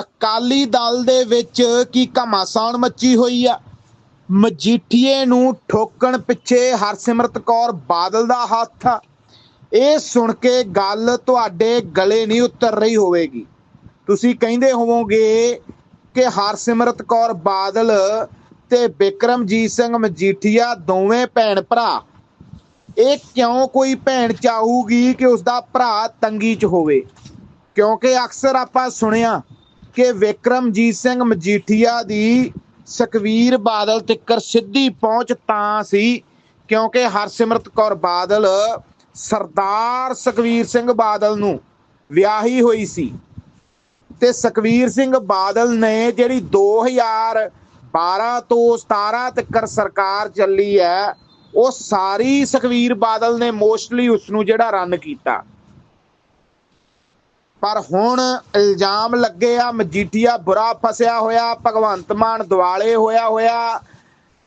ਅਕਾਲੀ ਦਲ ਦੇ ਵਿੱਚ ਕੀ ਘਮਾਸਾਨ ਮੱਚੀ ਹੋਈ ਆ? ਮਜੀਠੀਏ ਨੂੰ ਠੋਕਣ ਪਿੱਛੇ ਹਰਸਿਮਰਤ ਕੌਰ ਬਾਦਲ ਦਾ ਹੱਥ ਆ। ਇਹ ਸੁਣ ਕੇ ਗੱਲ ਤੁਹਾਡੇ ਗਲੇ ਨਹੀਂ ਉਤਰ ਰਹੀ ਹੋਵੇਗੀ। ਤੁਸੀਂ ਕਹਿੰਦੇ ਹੋਵੋਗੇ ਕਿ ਹਰਸਿਮਰਤ ਕੌਰ ਬਾਦਲ ਤੇ ਬਿਕਰਮਜੀਤ ਸਿੰਘ ਮਜੀਠੀਆ ਦੋਵੇਂ ਭੈਣ ਭਰਾ। ਇਹ ਕਿਉਂ ਕੋਈ ਭੈਣ ਚਾਹੂਗੀ ਕਿ ਉਸ ਦਾ ਭਰਾ ਤੰਗੀ 'ਚ ਹੋਵੇ? ਕਿਉਂਕਿ ਅਕਸਰ ਆਪਾਂ ਸੁਣਿਆ ਕਿ ਵਿਕਰਮਜੀਤ ਸਿੰਘ ਮਜੀਠੀਆ ਦੀ ਸੁਖਵੀਰ ਬਾਦਲ ਤੱਕਰ ਸਿੱਧੀ ਪਹੁੰਚ ਤਾਂ ਸੀ, ਕਿਉਂਕਿ ਹਰਸਿਮਰਤ ਕੌਰ ਬਾਦਲ ਸਰਦਾਰ ਸੁਖਵੀਰ ਸਿੰਘ ਬਾਦਲ ਨੂੰ ਵਿਆਹੀ ਹੋਈ ਸੀ। ਤੇ ਸੁਖਵੀਰ ਸਿੰਘ ਬਾਦਲ ਨੇ ਜਿਹੜੀ 2012 ਤੋਂ 17 ਤੱਕ ਸਰਕਾਰ ਚੱਲੀ ਹੈ, ਉਹ ਸਾਰੀ ਸੁਖਵੀਰ ਬਾਦਲ ਨੇ ਮੋਸਟਲੀ ਉਸ ਨੂੰ ਜਿਹੜਾ ਰਨ ਕੀਤਾ। ਪਰ ਹੁਣ ਇਲਜ਼ਾਮ ਲੱਗੇ ਆ, ਮਜੀਠੀਆ ਬੁਰਾ ਫਸਿਆ ਹੋਇਆ, ਭਗਵੰਤ ਮਾਨ ਦਿਵਾਲੇ ਹੋਇਆ ਹੋਇਆ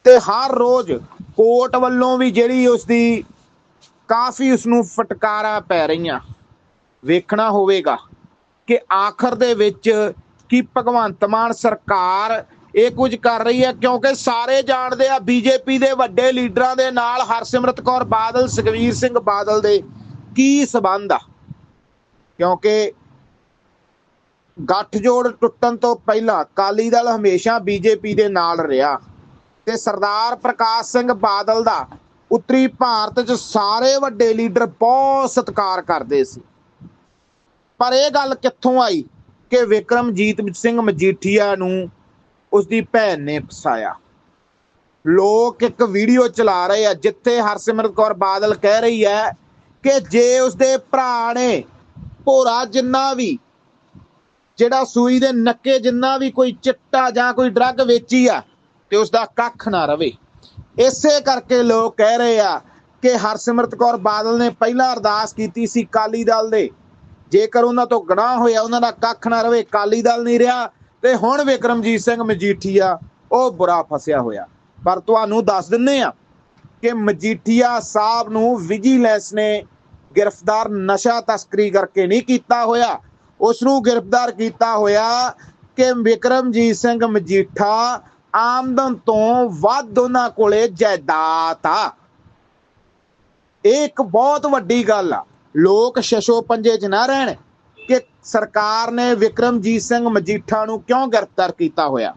ਤੇ ਹਰ ਰੋਜ਼ ਕੋਰਟ ਵੱਲੋਂ ਵੀ ਜਿਹੜੀ ਉਸ ਦੀ ਕਾਫੀ ਉਸ ਨੂੰ ਫਟਕਾਰਾਂ ਪੈ ਰਹੀਆਂ। ਵੇਖਣਾ ਹੋਵੇਗਾ ਕਿ ਆਖਰ ਦੇ ਵਿੱਚ ਕੀ ਭਗਵੰਤ ਮਾਨ ਸਰਕਾਰ ਇਹ ਕੁਝ ਕਰ ਰਹੀ ਹੈ, ਕਿਉਂਕਿ ਸਾਰੇ ਜਾਣਦੇ ਆ ਬੀਜੇਪੀ ਦੇ ਵੱਡੇ ਲੀਡਰਾਂ ਦੇ ਨਾਲ ਹਰਸਿਮਰਤ ਕੌਰ ਬਾਦਲ ਸੁਖਵੀਰ ਸਿੰਘ ਬਾਦਲ ਦੇ ਕੀ ਸਬੰਧ ਆ। ਕਿਉਂਕਿ ਗੱਠਜੋੜ ਟੁੱਟਣ ਤੋਂ ਪਹਿਲਾਂ ਅਕਾਲੀ ਦਲ ਹਮੇਸ਼ਾ ਬੀਜੇਪੀ ਦੇ ਨਾਲ ਰਿਹਾ ਤੇ ਸਰਦਾਰ ਪ੍ਰਕਾਸ਼ ਸਿੰਘ ਬਾਦਲ ਦਾ ਉੱਤਰੀ ਭਾਰਤ 'ਚ ਸਾਰੇ ਵੱਡੇ ਲੀਡਰ ਬਹੁਤ ਸਤਿਕਾਰ ਕਰਦੇ ਸੀ। ਪਰ ਇਹ ਗੱਲ ਕਿੱਥੋਂ ਆਈ ਕਿ ਵਿਕਰਮਜੀਤ ਸਿੰਘ ਮਜੀਠੀਆ ਨੂੰ ਉਸ ਦੀ ਭੈਣ ਨੇ ਫਸਾਇਆ? ਲੋਕ ਇੱਕ ਵੀਡੀਓ ਚਲਾ ਰਹੇ ਆ ਜਿੱਥੇ ਹਰਸਿਮਰਤ ਕੌਰ ਬਾਦਲ ਕਹਿ ਰਹੀ ਹੈ ਕਿ ਜੇ ਉਸਦੇ ਭਰਾ ਨੇ ਭੋਰਾ ਜਿੰਨਾ ਵੀ ਜਿਹੜਾ ਸੂਈ ਦੇ ਨੱਕੇ ਜਿੰਨਾ ਵੀ ਕੋਈ ਚਿੱਟਾ ਜਾਂ ਕੋਈ ਡਰੱਗ ਵੇਚੀ ਆ, ਤੇ ਉਸ ਦਾ ਕੱਖ ਨਾ ਰਵੇ। ਇਸੇ ਕਰਕੇ ਲੋਕ ਕਹਿ ਰਹੇ ਆ ਕਿ ਹਰਸਿਮਰਤ ਕੌਰ ਬਾਦਲ ਨੇ ਪਹਿਲਾਂ ਅਰਦਾਸ ਕੀਤੀ ਸੀ ਕਾਲੀ ਦਲ ਦੇ। ਜੇਕਰ ਉਹਨਾਂ ਤੋਂ ਗੁਨਾਹ ਹੋਇਆ, ਉਹਨਾਂ ਦਾ ਕੱਖ ਨਾ ਰਵੇ ਕਾਲੀ ਦਲ ਨਹੀਂ ਰਿਹਾ, ਤੇ ਹੁਣ ਵਿਕਰਮਜੀਤ ਸਿੰਘ ਮਜੀਠੀਆ, ਉਹ ਬੁਰਾ ਫਸਿਆ ਹੋਇਆ। ਪਰ ਤੁਹਾਨੂੰ ਦੱਸ ਦਿੰਨੇ ਆ ਕਿ ਮਜੀਠੀਆ ਸਾਹਿਬ ਨੂੰ ਵਿਜੀਲੈਂਸ ਨੇ ਗ੍ਰਿਫਤਾਰ, ਨਸ਼ਾ ਤਸਕਰੀ ਕਰਕੇ ਨਹੀਂ ਕੀਤਾ ਹੋਇਆ। ਉਸ ਨੂੰ ਗ੍ਰਿਫਤਾਰ ਕੀਤਾ ਹੋਇਆ ਕਿ ਵਿਕਰਮਜੀਤ ਸਿੰਘ ਮਜੀਠਾ ਆਮਦਨ ਤੋਂ ਵੱਧ ਉਹਨਾਂ ਕੋਲੇ ਜਾਇਦਾਦ ਆ। ਇਹ ਇੱਕ ਬਹੁਤ ਵੱਡੀ ਗੱਲ ਆ। ਲੋਕ ਸ਼ਸ਼ੋ ਪੰਜੇ 'ਚ ਨਾ ਰਹਿਣ ਕਿ ਸਰਕਾਰ ਨੇ ਵਿਕਰਮਜੀਤ ਸਿੰਘ ਮਜੀਠਾ ਨੂੰ ਕਿਉਂ ਗ੍ਰਿਫਤਾਰ ਕੀਤਾ ਹੋਇਆ?